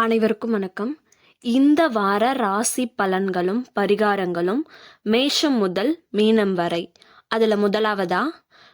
அனைவருக்கும் வணக்கம். இந்த வார ராசி பலன்களும் பரிகாரங்களும் மேஷம் முதல் மீனம் வரை. அதில் முதலாவதா?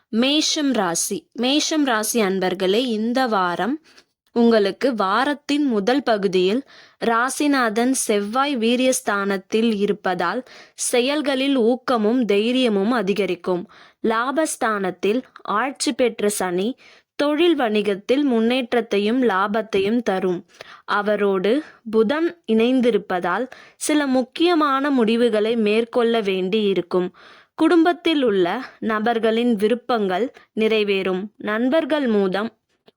மேஷம் ராசி. மேஷம் ராசி அன்பர்களே இந்த வாரம் உங்களுக்கு வாரத்தின் முதல் பகுதியில் ராசிநாதன் செவ்வாய் வீரியஸ்தானத்தில் இருப்பதால் செயல்களில் ஊக்கமும் தைரியமும் அதிகரிக்கும். லாபஸ்தானத்தில் ஆட்சி பெற்ற சனி தொழில் வணிகத்தில் முன்னேற்றத்தையும் லாபத்தையும் தரும். அவரோடு புதன் இணைந்திருப்பதால் சில முக்கியமான முடிவுகளை மேற்கொள்ள வேண்டி இருக்கும் குடும்பத்தில் உள்ள நபர்களின் விருப்பங்கள் நிறைவேறும். நண்பர்கள் மூலம்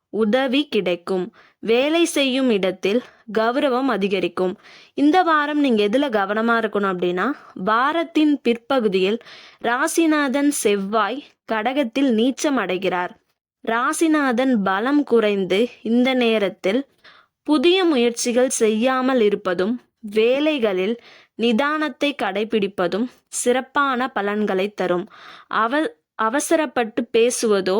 உதவி கிடைக்கும். வேலை செய்யும் இடத்தில் கௌரவம் அதிகரிக்கும். இந்த வாரம் நீங்க எதுல கவனமா இருக்கணும் அப்படின்னா வாரத்தின் பிற்பகுதியில் ராசிநாதன் செவ்வாய் கடகத்தில் நீச்சம் அடைகிறார். ராசிநாதன் பலம் குறைந்து இந்த நேரத்தில் புதிய முயற்சிகள் செய்யாமல் இருப்பதும் வேலைகளில் நிதானத்தை கடைபிடிப்பதும் சிறப்பான பலன்களை தரும். அவ அவசரப்பட்டு பேசுவதோ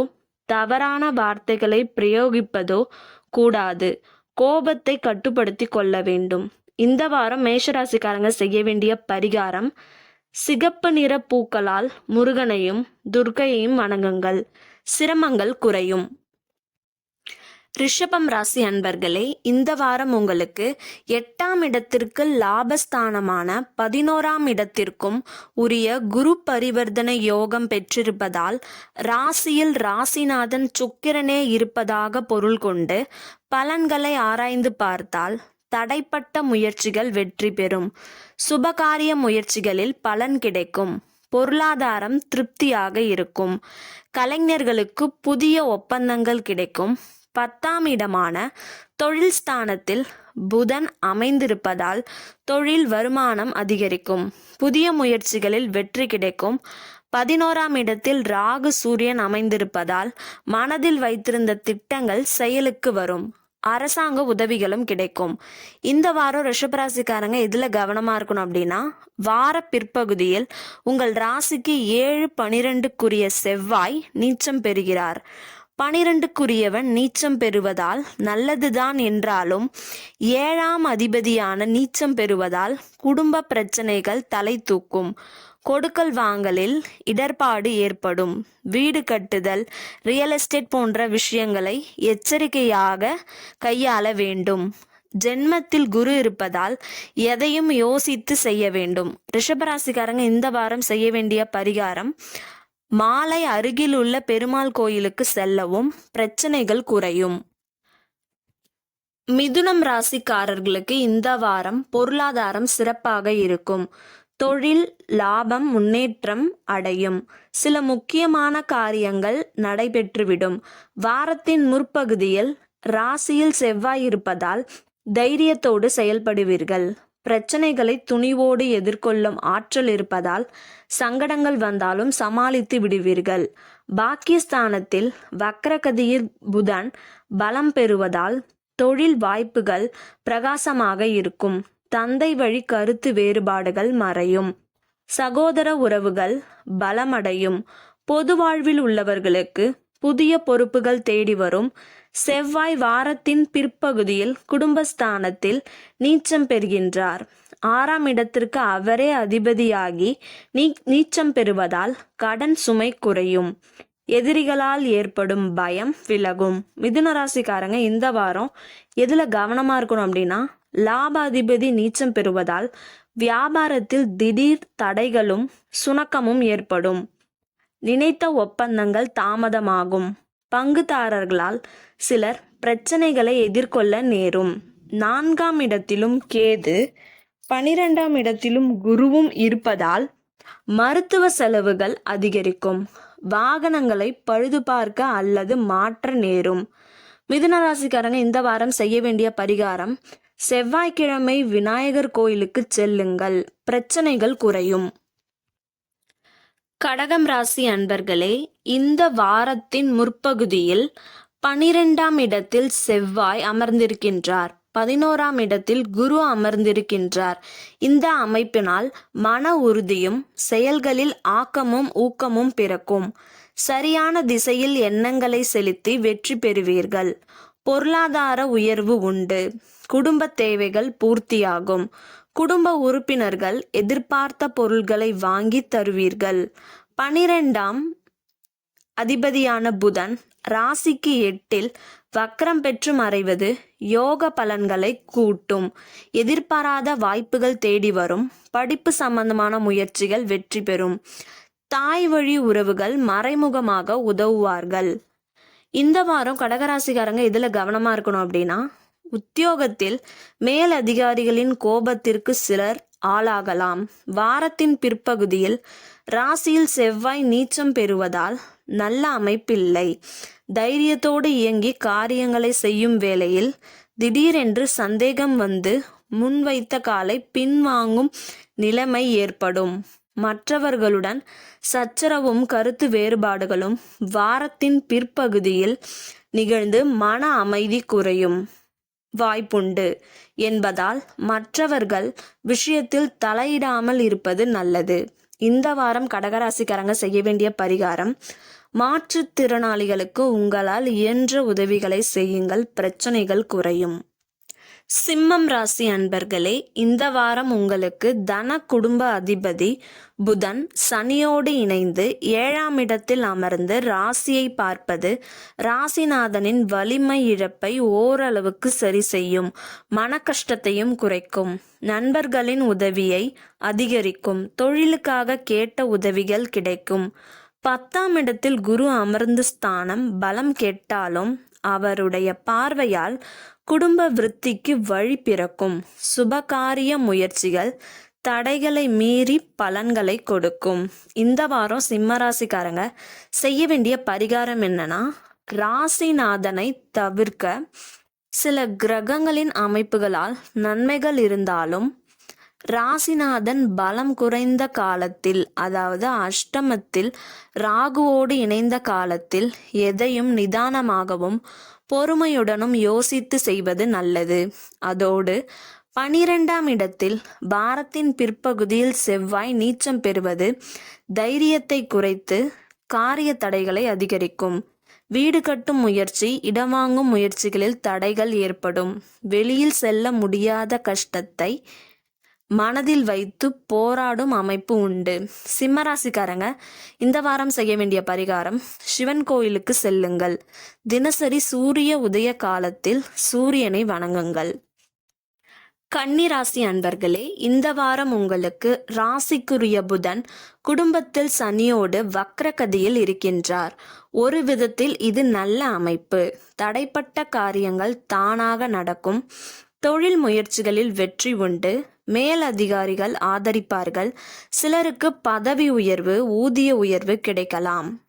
தவறான வார்த்தைகளை பிரயோகிப்பதோ கூடாது. கோபத்தை கட்டுப்படுத்தி கொள்ள வேண்டும். இந்த வாரம் மேஷராசிக்காரங்க செய்ய வேண்டிய பரிகாரம் சிகப்பு நிற பூக்களால் முருகனையும் துர்க்கையையும் வணங்குங்கள். சிரமங்கள் குறையும். ரிஷபம் ராசி அன்பர்களே இந்த வாரம் உங்களுக்கு எட்டாம் இடத்திற்கு லாபஸ்தானமான பதினோராம் இடத்திற்கும் உரிய குரு பரிவர்த்தனை யோகம் பெற்றிருப்பதால் ராசியில் ராசிநாதன் சுக்கிரனே இருப்பதாக பொருள் கொண்டு பலன்களை ஆராய்ந்து பார்த்தால் தடைப்பட்ட முயற்சிகள் வெற்றி பெறும். சுபகாரிய முயற்சிகளில் பலன் கிடைக்கும். பொருளாதாரம் திருப்தியாக இருக்கும். கலைஞர்களுக்கு புதிய ஒப்பந்தங்கள் கிடைக்கும். பத்தாம் இடமான தொழில் ஸ்தானத்தில் புதன் அமைந்திருப்பதால் தொழில் வருமானம் அதிகரிக்கும். புதிய முயற்சிகளில் வெற்றி கிடைக்கும். பதினோராம் இடத்தில் ராகு சூரியன் அமைந்திருப்பதால் மனதில் வைத்திருந்த திட்டங்கள் செயலுக்கு வரும். அரசாங்க உதவிகளும் கிடைக்கும். இந்த வாரம் ரிஷபராசிக்காரங்க எதில் கவனமாக இருக்கணும் அப்படின்னா வார பிற்பகுதியில் உங்கள் ராசிக்கு ஏழு பனிரெண்டுக்குரிய செவ்வாய் நீச்சம் பெறுகிறார். பனிரெண்டுக்குரியவன் நீச்சம் பெறுவதால் நல்லதுதான் என்றாலும் ஏழாம் அதிபதியான நீச்சம் பெறுவதால் குடும்ப பிரச்சனைகள் தலை தூக்கும். கொடுக்கல் வாங்கலில் இடர்பாடு ஏற்படும். வீடு கட்டுதல் ரியல் எஸ்டேட் போன்ற விஷயங்களை எச்சரிக்கையாக கையாள வேண்டும். ஜென்மத்தில் குரு இருப்பதால் எதையும் யோசித்து செய்ய வேண்டும். ரிஷபராசிக்காரங்க இந்த வாரம் செய்ய வேண்டிய பரிகாரம் மாலை அருகில் உள்ள பெருமாள் கோயிலுக்கு செல்லவும் பிரச்சனைகள் குறையும். மிதுனம் ராசிக்காரர்களுக்கு இந்த வாரம் பொருளாதாரம் சிறப்பாக இருக்கும். தொழில் லாபம் முன்னேற்றம் அடையும். சில முக்கியமான காரியங்கள் நடைபெற்றுவிடும். வாரத்தின் முற்பகுதியில் ராசியில் செவ்வாய் இருப்பதால் தைரியத்தோடு செயல்படுவீர்கள். பிரச்சனைகளை துணிவோடு எதிர்கொள்ளும் ஆற்றல் இருப்பதால் சங்கடங்கள் வந்தாலும் சமாளித்து விடுவீர்கள். பாக்கியஸ்தானத்தில் வக்ரகதியில் புதன் பலம் பெறுவதால் தொழில் வாய்ப்புகள் பிரகாசமாக இருக்கும். தந்தை வழி கருத்து வேறுபாடுகள் மறையும். சகோதர உறவுகள் பலமடையும். பொது வாழ்வில் உள்ளவர்களுக்கு புதிய பொறுப்புகள் தேடி வரும். செவ்வாய் வாரத்தின் பிற்பகுதியில் குடும்பஸ்தானத்தில் நீச்சம் பெறுகின்றார். ஆறாம் இடத்திற்கு அவரே அதிபதியாகி நீ நீச்சம் பெறுவதால் கடன் சுமை குறையும். எதிரிகளால் ஏற்படும் பயம் விலகும். மிதுன ராசிக்காரங்க இந்த வாரம் எதில் கவனமாக இருக்கணும் அப்படின்னா லாபாதிபதி நீச்சம் பெறுவதால் வியாபாரத்தில் திடீர் தடைகளும் சுணக்கமும் ஏற்படும். நினைத்த ஒப்பந்தங்கள் தாமதமாகும். பங்குதாரர்களால் சிலர் பிரச்சனைகளை எதிர்கொள்ள நேரும். நான்காம் இடத்திலும் கேது பனிரெண்டாம் இடத்திலும் குருவும் இருப்பதால் மருத்துவ செலவுகள் அதிகரிக்கும். வாகனங்களை பழுது பார்க்க அல்லது மாற்ற நேரும். மிதுன ராசிக்காரங்க இந்த வாரம் செய்ய வேண்டிய பரிகாரம் செவ்வாய்க்கிழமை விநாயகர் கோயிலுக்கு செல்லுங்கள். பிரச்சனைகள் குறையும். கடகம் ராசி அன்பர்களே இந்த வாரத்தின் முற்பகுதியில் பனிரெண்டாம் இடத்தில் செவ்வாய் அமர்ந்திருக்கின்றார். பதினோராம் இடத்தில் குரு அமர்ந்திருக்கின்றார். இந்த அமைப்பினால் மன உறுதியும் செயல்களில் ஆக்கமும் ஊக்கமும் பிறக்கும். சரியான திசையில் எண்ணங்களை செலுத்தி வெற்றி பெறுவீர்கள். பொருளாதார உயர்வு உண்டு. குடும்ப தேவைகள் பூர்த்தியாகும். குடும்ப உறுப்பினர்கள் எதிர்பார்த்த பொருள்களை வாங்கி தருவீர்கள். பனிரெண்டாம் அதிபதியான புதன் ராசிக்கு எட்டில் வக்ரம் பெற்று மறைவது யோக பலன்களை கூட்டும். எதிர்பாராத வாய்ப்புகள் தேடி வரும். படிப்பு சம்பந்தமான முயற்சிகள் வெற்றி பெறும். தாய் வழி உறவுகள் மறைமுகமாக உதவுவார்கள். இந்த வாரம் கடகராசிக்காரங்க இதுல கவனமா இருக்கணும் அப்படின்னா உத்தியோகத்தில் மேலதிகாரிகளின் கோபத்திற்கு சிலர் ஆளாகலாம். வாரத்தின் பிற்பகுதியில் ராசியில் செவ்வாய் நீச்சம் பெறுவதால் நல்ல அமைப்பில்லை. தைரியத்தோடு இயங்கி காரியங்களை செய்யும் வேளையில் திடீரென்று சந்தேகம் வந்து முன்வைத்த காலை பின்வாங்கும் நிலைமை ஏற்படும். மற்றவர்களுடன் சச்சரவும் கருத்து வேறுபாடுகளும் வாரத்தின் பிற்பகுதியில் நிகழ்ந்து மன அமைதி குறையும். வாய்ப்புண்டு. என்பதால் மற்றவர்கள் விஷயத்தில் தலையிடாமல் இருப்பது நல்லது. இந்த வாரம் கடகராசிக்காரங்க செய்ய வேண்டிய பரிகாரம் மாற்றுத்திறனாளிகளுக்கு உங்களால் இயன்ற உதவிகளை செய்யுங்கள் பிரச்சனைகள் குறையும். சிம்மம் ராசி அன்பர்களே இந்த வாரம் உங்களுக்கு தன குடும்ப அதிபதி புதன் சனியோடு இணைந்து ஏழாம் இடத்தில் அமர்ந்து ராசியை பார்ப்பது ராசிநாதனின் வலிமை இழப்பை ஓரளவுக்கு சரி செய்யும் மன கஷ்டத்தையும் குறைக்கும் நண்பர்களின் உதவியை அதிகரிக்கும் தொழிலுக்காக கேட்ட உதவிகள் கிடைக்கும். பத்தாம் இடத்தில் குரு அமர்ந்து ஸ்தானம் பலம் கெட்டாலும் அவருடைய பார்வையால் குடும்ப விருத்திக்கு வழி பிறக்கும். சுபகாரிய முயற்சிகள் தடைகளை மீறி பலன்களை கொடுக்கும். இந்த வாரம் சிம்மராசிக்காரங்க செய்ய வேண்டிய பரிகாரம் என்னன்னா ராசிநாதனை தவிர்க்க சில கிரகங்களின் அமைப்புகளால் நன்மைகள் இருந்தாலும் ராசிநாதன் பலம் குறைந்த காலத்தில் அதாவது அஷ்டமத்தில் ராகுவோடு இணைந்த காலத்தில் எதையும் நிதானமாகவும் பொறுமையுடனும் யோசித்து செய்வது நல்லது. அதோடு பனிரெண்டாம் இடத்தில் பாரத்தின் பிற்பகுதியில் செவ்வாய் நீச்சம் பெறுவது தைரியத்தை குறைத்து காரிய தடைகளை அதிகரிக்கும். வீடு கட்டும் முயற்சி இடம் வாங்கும் முயற்சிகளில் தடைகள் ஏற்படும். வெளியில் செல்ல முடியாத கஷ்டத்தை மனதில் வைத்து போராடும் அமைப்பு உண்டு. சிம்மராசிக்காரங்க இந்த வாரம் செய்ய வேண்டிய பரிகாரம் சிவன் கோயிலுக்கு செல்லுங்கள். தினசரி சூரிய உதய காலத்தில் சூரியனை வணங்குங்கள். கன்னி ராசி அன்பர்களே இந்த வாரம் உங்களுக்கு ராசிக்குரிய புதன் குடும்பத்தில் சனியோடு வக்ரகதியில் இருக்கின்றார். ஒரு விதத்தில் இது நல்ல அமைப்பு. தடைப்பட்ட காரியங்கள் தானாக நடக்கும். தொழில் முயற்சிகளில் வெற்றி உண்டு. மேல் அதிகாரிகள் ஆதரிப்பார்கள். சிலருக்கு பதவி உயர்வு ஊதிய உயர்வு கிடைக்கலாம்.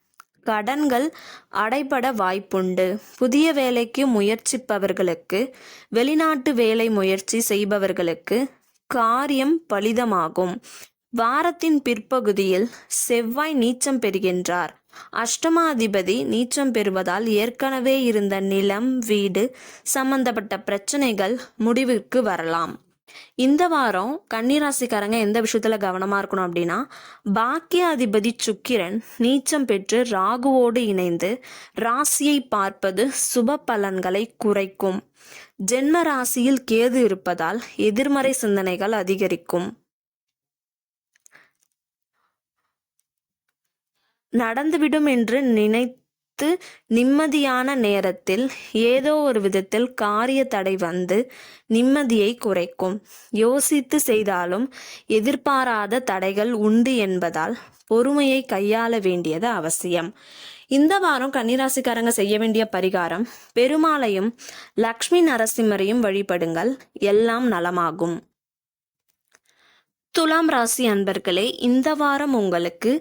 கடன்கள் அடைபட வாய்ப்புண்டு. புதிய வேலைக்கு முயற்சிப்பவர்களுக்கு வெளிநாட்டு வேலை முயற்சி செய்பவர்களுக்கு காரியம் பலிதமாகும். வாரத்தின் பிற்பகுதியில் செவ்வாய் நீச்சம் பெறுகின்றார். அஷ்டமாதிபதி நீச்சம் பெறுவதால் ஏற்கனவே இருந்த நிலம் வீடு சம்பந்தப்பட்ட பிரச்சனைகள் முடிவிற்கு வரலாம். இந்த வாரம் கன்னிராசிக்காரங்க எந்த விஷயத்துல கவனமா இருக்கணும் அப்படின்னா பாக்கியாதிபதி சுக்கிரன் நீச்சம் பெற்று ராகுவோடு இணைந்து ராசியை பார்ப்பது சுப பலன்களை குறைக்கும். ஜென்ம ராசியில் கேது இருப்பதால் எதிர்மறை சிந்தனைகள் அதிகரிக்கும். நடந்துவிடும் என்று பார்த்து நிம்மதியான நேரத்தில் ஏதோ ஒரு விதத்தில் காரிய தடை வந்து நிம்மதியை குறைக்கும். யோசித்து செய்தாலும் எதிர்பாராத தடைகள் உண்டு என்பதால் பொறுமையை கையாள வேண்டியது அவசியம். இந்த வாரம் கன்னிராசிக்காரங்க செய்ய வேண்டிய பரிகாரம் பெருமாளையும் லக்ஷ்மி நரசிம்மரையும் வழிபடுங்கள் எல்லாம் நலமாகும். துலாம் ராசி அன்பர்களே இந்த வாரம் உங்களுக்கு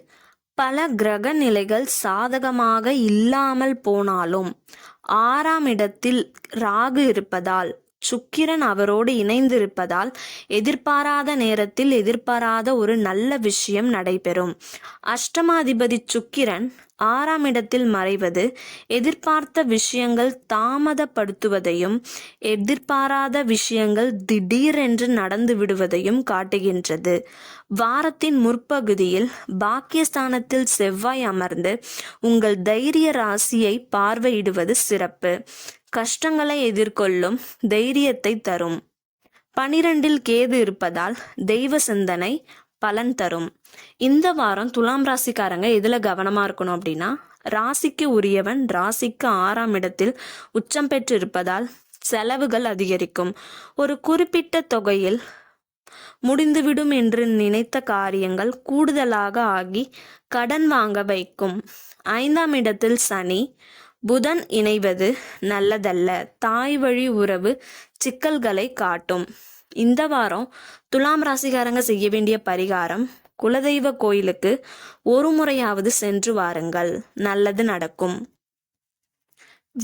பல கிரக நிலைகள் சாதகமாக இல்லாமல் போனாலும் ஆறாம் இடத்தில் ராகு இருப்பதால் சுக்கிரன் அவரோடு இணைந்திருப்பதால் எதிர்பாராத நேரத்தில் எதிர்பாராத ஒரு நல்ல விஷயம் நடைபெறும். அஷ்டமாதிபதி சுக்கிரன் ஆறாம் இடத்தில் மறைவது எதிர்பார்த்த விஷயங்கள் தாமதப்படுத்துவதையும் எதிர்பாராத விஷயங்கள் திடீரென்று நடந்து விடுவதையும் காட்டுகின்றது. வாரத்தின் முற்பகுதியில் பாக்கியஸ்தானத்தில் செவ்வாய் அமர்ந்து உங்கள் தைரிய ராசியை பார்வையிடுவது சிறப்பு. கஷ்டங்களை எதிர்கொள்ளும் தைரியத்தை தரும். பனிரெண்டில் கேது இருப்பதால் தெய்வ சிந்தனை பலன் தரும். இந்த வாரம் துலாம் ராசிக்காரங்க எதுல கவனமா இருக்கணும் அப்படின்னா ராசிக்கு உரியவன் ராசிக்கு ஆறாம் இடத்தில் உச்சம் பெற்று இருப்பதால் செலவுகள் அதிகரிக்கும். ஒரு குறிப்பிட்ட தொகையில் முடிந்துவிடும் என்று நினைத்த காரியங்கள் கூடுதலாக ஆகி கடன் வாங்க வைக்கும். ஐந்தாம் இடத்தில் சனி புதன் இணைவது நல்லதல்ல. தாய் வழி உறவு சிக்கல்களை காட்டும். இந்த வாரம் துலாம் ராசிகாரங்க செய்ய வேண்டிய பரிகாரம் குலதெய்வ கோயிலுக்கு ஒரு முறையாவது சென்று வாருங்கள். நல்லது நடக்கும்.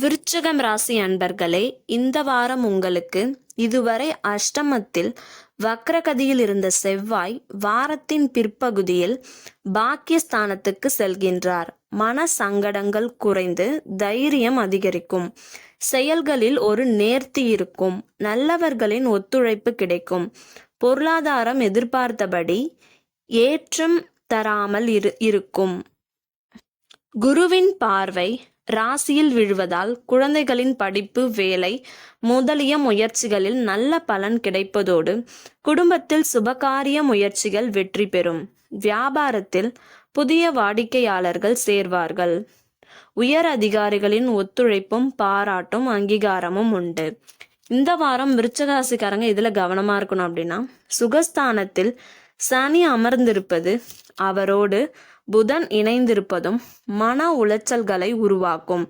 விருச்சகம் ராசி அன்பர்களே இந்த வாரம் உங்களுக்கு இதுவரை அஷ்டமத்தில் வக்ரகதியில் இருந்த செவ்வாய் வாரத்தின் பிற்பகுதியில் பாக்கியஸ்தானத்துக்கு செல்கின்றார். மன சங்கடங்கள் குறைந்து தைரியம் அதிகரிக்கும். செயல்களில் ஒரு நேர்த்தி இருக்கும். நல்லவர்களின் ஒத்துழைப்பு கிடைக்கும். பொருளாதாரம் எதிர்பார்த்தபடி ஏற்றம் தராமல் இரு இருக்கும். குருவின் பார்வை ராசியில் விழுவதால் குழந்தைகளின் படிப்பு வேலை முதலிய முயற்சிகளில் நல்ல பலன் கிடைப்பதோடு குடும்பத்தில் சுபகாரிய முயற்சிகள் வெற்றி பெறும். வியாபாரத்தில் புதிய வாடிக்கையாளர்கள் சேர்வார்கள். உயர் அதிகாரிகளின் ஒத்துழைப்பும் பாராட்டும் அங்கீகாரமும் உண்டு. இந்த வாரம் விருச்சகாசிக்காரங்க இதுல கவனமா இருக்கணும் அப்படின்னா சுகஸ்தானத்தில் சனி அமர்ந்திருப்பது அவரோடு புதன் இணைந்திருப்பதும் மன உளைச்சல்களை உருவாக்கும்.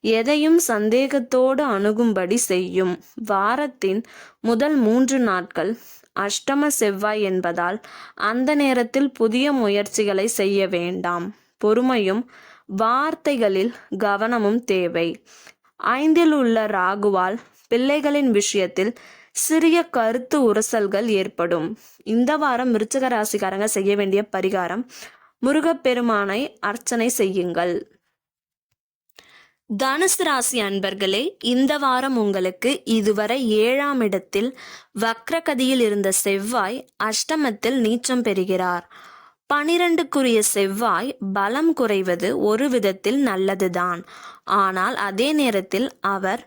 எதையும் சந்தேகத்தோடு அணுகும்படி செய்யும். வாரத்தின் முதல் மூன்று நாட்கள் அஷ்டம செவ்வாய் என்பதால் அந்த நேரத்தில் புதிய முயற்சிகளை செய்ய வேண்டாம். பொறுமையும் வார்த்தைகளில் கவனமும் தேவை. ஐந்தில் உள்ள ராகுவால் பிள்ளைகளின் விஷயத்தில் சிறிய கருத்து உரசல்கள் ஏற்படும். இந்த வாரம் விருச்சக ராசிக்காரங்க செய்ய வேண்டிய பரிகாரம் முருகப்பெருமானை அர்ச்சனை செய்யுங்கள். தனுசு ராசி அன்பர்களே இந்த வாரம் உங்களுக்கு இதுவரை ஏழாம் இடத்தில் வக்ரகதியில் இருந்த செவ்வாய் அஷ்டமத்தில் நீச்சம் பெறுகிறார். பனிரெண்டுக்குரிய செவ்வாய் பலம் குறைவது ஒரு விதத்தில் நல்லதுதான். ஆனால் அதே நேரத்தில் அவர்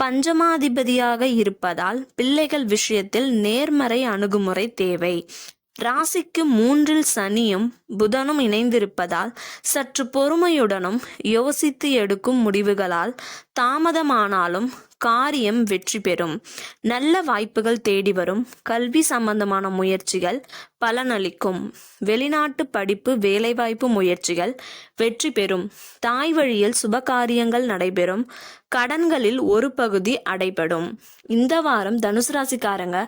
பஞ்சமாதிபதியாக இருப்பதால் பிள்ளைகள் விஷயத்தில் நேர்மறை அணுகுமுறை தேவை. ராசிக்கு மூன்றில் சனியும் புதனும் இணைந்திருப்பதால் சற்று பொறுமையுடனும் யோசித்து எடுக்கும் முடிவுகளால் தாமதமானாலும் காரியம் வெற்றி பெறும். நல்ல வாய்ப்புகள் தேடி வரும். கல்வி சம்பந்தமான முயற்சிகள் பலனளிக்கும். வெளிநாட்டு படிப்பு வேலைவாய்ப்பு முயற்சிகள் வெற்றி பெறும். தாய் வழியில் சுபகாரியங்கள் நடைபெறும். கடன்களில் ஒரு பகுதி அடைபடும். இந்த வாரம் தனுசு ராசிக்காரங்க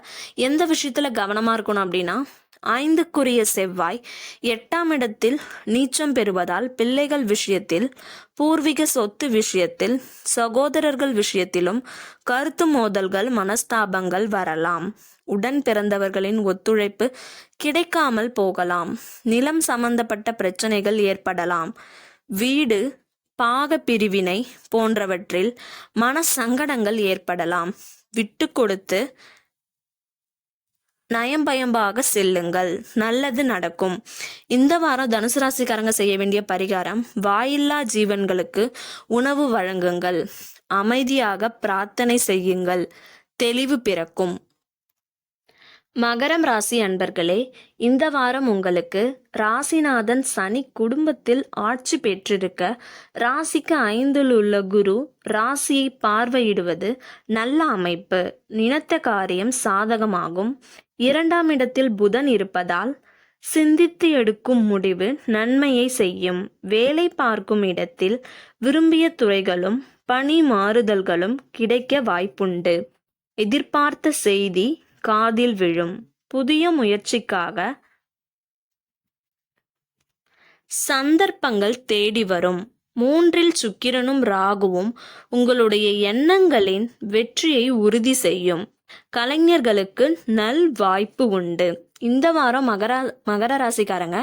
எந்த விஷயத்துல கவனமா இருக்கணும் அப்படின்னா ஐந்துக்குரிய செவ்வாய் எட்டாம் இடத்தில் நீச்சம் பெறுவதால் பிள்ளைகள் விஷயத்தில் பூர்வீக சொத்து விஷயத்தில் சகோதரர்கள் விஷயத்திலும் கருத்து மோதல்கள் மனஸ்தாபங்கள் வரலாம். உடன் பிறந்தவர்களின் ஒத்துழைப்பு கிடைக்காமல் போகலாம். நிலம் சம்பந்தப்பட்ட பிரச்சனைகள் ஏற்படலாம். வீடு பாக பிரிவினை போன்றவற்றில் மன சங்கடங்கள் ஏற்படலாம். விட்டு கொடுத்து நயம்பயம்பாக செல்லுங்கள். நல்லது நடக்கும். இந்த வாரம் தனுசு ராசிக்காரங்க செய்ய வேண்டிய பரிகாரம் வாயில்லா ஜீவன்களுக்கு உணவு வழங்குங்கள். அமைதியாக பிரார்த்தனை செய்யுங்கள். தெளிவு பிறக்கும். மகரம் ராசி அன்பர்களே இந்த வாரம் உங்களுக்கு ராசிநாதன் சனி குடும்பத்தில் ஆட்சி பெற்றிருக்க ராசிக்கு ஐந்தில் உள்ள குரு ராசியை பார்வையிடுவது நல்ல அமைப்பு. நினைத்த காரியம் சாதகமாகும். இரண்டாம் இடத்தில் புதன் இருப்பதால் சிந்தித்து எடுக்கும் முடிவு நன்மையை செய்யும். வேலை பார்க்கும் இடத்தில் விரும்பிய துறைகளும் பணி மாறுதல்களும் கிடைக்க வாய்ப்புண்டு. எதிர்பார்த்த செய்தி காதில் விழும். புதிய முயற்சிக்காக சந்தர்ப்பங்கள் தேடி வரும். மூன்றில் சுக்கிரனும் ராகுவும் உங்களுடைய எண்ணங்களின் வெற்றியை உறுதி செய்யும். கலைஞர்களுக்கு நல் வாய்ப்பு உண்டு. இந்த வாரம் மகர மகர ராசிக்காரங்க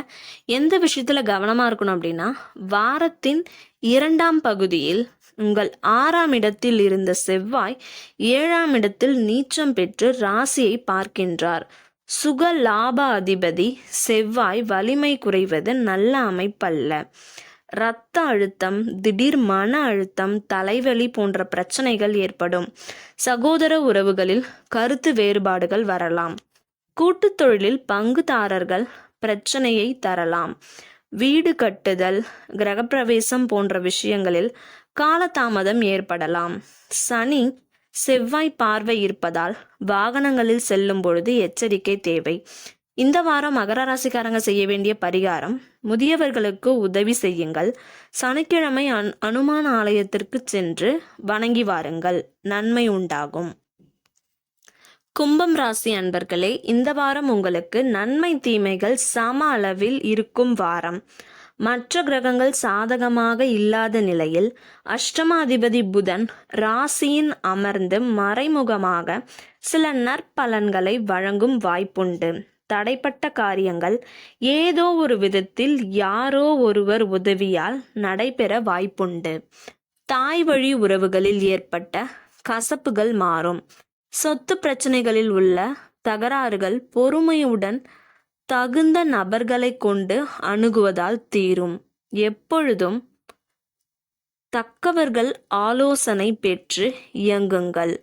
எந்த விஷயத்துல கவனமா இருக்கணும் அப்படின்னா வாரத்தின் இரண்டாம் பகுதியில் உங்கள் ஆறாம் இடத்தில் இருந்த செவ்வாய் ஏழாம் இடத்தில் நீச்சம் பெற்று ராசியை பார்க்கின்றார். சுக லாப அதிபதி செவ்வாய் வலிமை குறைவது நல்ல அமைப்பல்ல. இரத்த அழுத்தம் திடீர் மன அழுத்தம் தலைவலி போன்ற பிரச்சனைகள் ஏற்படும். சகோதர உறவுகளில் கருத்து வேறுபாடுகள் வரலாம். கூட்டுத் தொழிலில் பங்குதாரர்கள் பிரச்சனையை தரலாம். வீடு கட்டுதல் கிரகப்பிரவேசம் போன்ற விஷயங்களில் காலதாமதம் ஏற்படலாம். சனி செவ்வாய் பார்வை இருப்பதால் வாகனங்களில் செல்லும் பொழுது எச்சரிக்கை தேவை. இந்த வாரம் மகர ராசிக்காரங்க செய்ய வேண்டிய பரிகாரம் முதியவர்களுக்கு உதவி செய்யுங்கள். சனிக்கிழமை அன் அனுமான ஆலயத்திற்கு சென்று வணங்கி வாருங்கள். நன்மை உண்டாகும். கும்பம் ராசி அன்பர்களே இந்த வாரம் உங்களுக்கு நன்மை தீமைகள் சம அளவில் இருக்கும் வாரம். மற்ற கிரகங்கள் சாதகமாக இல்லாத நிலையில் அஷ்டமாதிபதி புதன் ராசியின் அமர்ந்து மறைமுகமாக சில நற்பலன்களை வழங்கும் வாய்ப்புண்டு. தடைப்பட்ட காரியங்கள் ஏதோ ஒரு விதத்தில் யாரோ ஒருவர் உதவியால் நடைபெற வாய்ப்புண்டு. தாய் வழி உறவுகளில் ஏற்பட்ட கசப்புகள் மாறும். சொத்து பிரச்சனைகளில் உள்ள தகராறுகள் பொறுமையுடன் தகுந்த நபர்களை கொண்டு அணுகுவதால் தீரும். எப்பொழுதும் தக்கவர்கள் ஆலோசனை பெற்று இயங்குங்கள்.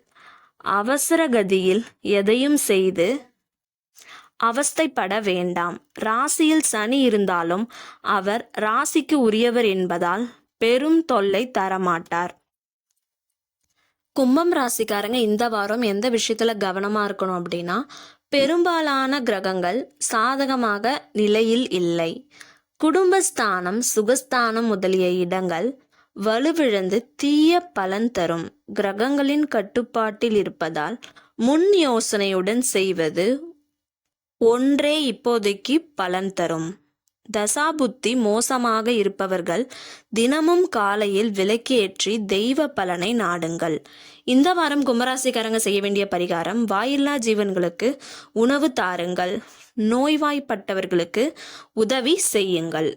அவசரகதியில் எதையும் செய்து அவஸ்தைப்பட வேண்டாம். ராசியில் சனி இருந்தாலும் அவர் ராசிக்கு உரியவர் என்பதால் பெரும் தொல்லை தரமாட்டார். கும்பம் ராசிக்காரங்க இந்த வாரம் எந்த விஷயத்துல கவனமா இருக்கணும் அப்படின்னா பெரும்பாலான கிரகங்கள் சாதகமாக நிலையில் இல்லை. குடும்பஸ்தானம் சுகஸ்தானம் முதலிய இடங்கள் வலுவிழந்து தீய பலன் தரும். கிரகங்களின் கட்டுப்பாட்டில் இருப்பதால் முன் யோசனையுடன் செய்வது ஒன்றே இப்போதைக்கு பலன் தரும். தசாபுத்தி மோசமாக இருப்பவர்கள் தினமும் காலையில் விளக்கேற்றி தெய்வ பலனை நாடுங்கள். இந்த வாரம் கும்பராசிக்காரங்க செய்ய வேண்டிய பரிகாரம் வாயில்லா ஜீவன்களுக்கு உணவு தாருங்கள். நோய்வாய்ப்பட்டவர்களுக்கு உதவி செய்யுங்கள்.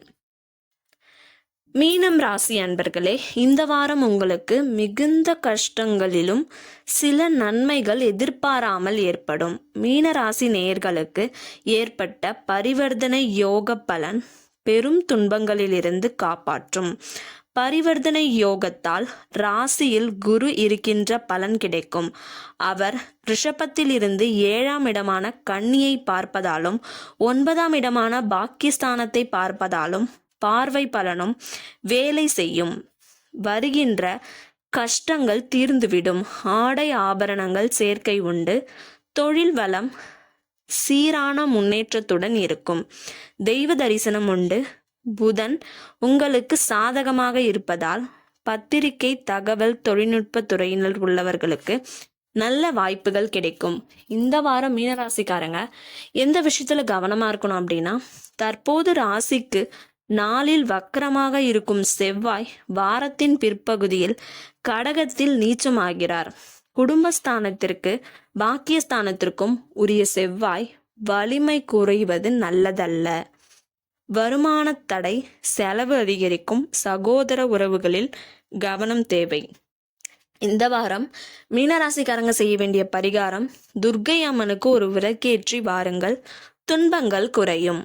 மீனம் ராசி அன்பர்களே இந்த வாரம் உங்களுக்கு மிகுந்த கஷ்டங்களிலும் சில நன்மைகள் எதிர்பாராமல் ஏற்படும். மீன ராசி நேயர்களுக்கு ஏற்பட்ட பரிவர்த்தனை யோக பலன் பெரும் துன்பங்களிலிருந்து காப்பாற்றும். பரிவர்த்தனை யோகத்தால் ராசியில் குரு இருக்கின்ற பலன் கிடைக்கும். அவர் ரிஷபத்திலிருந்து ஏழாம் இடமான கண்ணியை பார்ப்பதாலும் ஒன்பதாம் இடமான பாக்கியஸ்தானத்தை பார்ப்பதாலும் பார்வை பலனும் வேலை செய்யும். வருகின்ற கஷ்டங்கள் தீர்ந்துவிடும். ஆடை ஆபரணங்கள் சேர்க்கை உண்டு. தொழில் வளம் சீரான முன்னேற்றத்துடன் இருக்கும். தெய்வ தரிசனம் உண்டு. புதன் உங்களுக்கு சாதகமாக இருப்பதால் பத்திரிகை தகவல் தொழில்நுட்ப துறையினர் உள்ளவர்களுக்கு நல்ல வாய்ப்புகள் கிடைக்கும். இந்த வாரம் மீனராசிக்காரங்க எந்த விஷயத்துல கவனமா இருக்கணும் அப்படின்னா தற்போது ராசிக்கு நாளில் வக்கரமாக இருக்கும் செவ்வாய் வாரத்தின் பிற்பகுதியில் கடகத்தில் நீச்சமாகிறார். குடும்பஸ்தானத்திற்கு பாக்கியஸ்தானத்திற்கும் உரிய செவ்வாய் வலிமை குறைவது நல்லதல்ல. வருமான தடை செலவு அதிகரிக்கும் சகோதர உறவுகளில் கவனம் தேவை. இந்த வாரம் மீனராசிக்காரங்க செய்ய வேண்டிய பரிகாரம் துர்க்கை அம்மனுக்கு ஒரு விளக்கேற்றி வாருங்கள். துன்பங்கள் குறையும்.